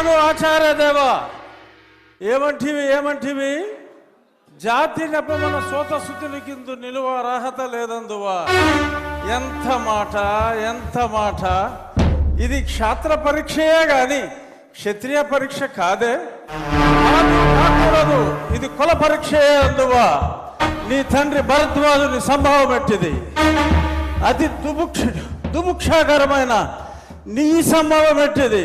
ఆగు ఆచార్య దేవా. ఏమంటివి ఏమంటివి? జాతి నెపమన సోత శుద్ధిని కింద నిలువ అర్హత లేదందువా. ఎంత మాట ఎంత మాట. ఇది క్షాత్ర పరీక్షయే గాని క్షత్రియ పరీక్ష కాదే. కాకూడదు ఇది కుల పరీక్షయే అందువా. నీ తండ్రి భరద్వాజుని సంభావం ఎట్టిది? అతి దుముక్ష దుముక్షాకరమైన నీ సంభవం ఎట్టిది?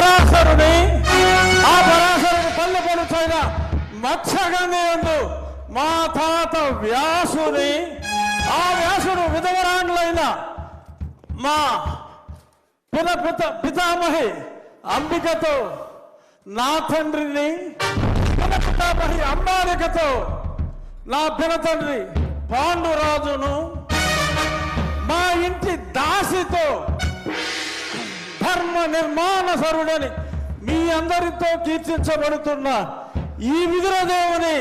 పరాశరుని ఆ పరాశరుని పల్లె పడుచైన మత్స్యగంధి ఎందు మా తాత వ్యాసుని ఆ వ్యాసుడు విధవరాండ్లైన మా పున పిత పితామహి అంబికతో నా తండ్రిని పున పితామహి అంబాలికతో నా పిన తండ్రి పాండురాజును మా ఇంటి దాసితో నిర్మాణ సరుడని మీ అందరితో కీర్తించబడుతున్న ఈ విదురదేవుని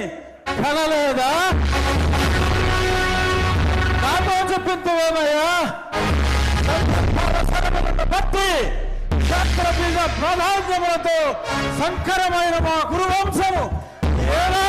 కనలేదా? నాతో చెప్పిందేమయ్యా భక్తి ప్రాధాన్యములతో సంకరమైన మా గురువంశము ఏనాడో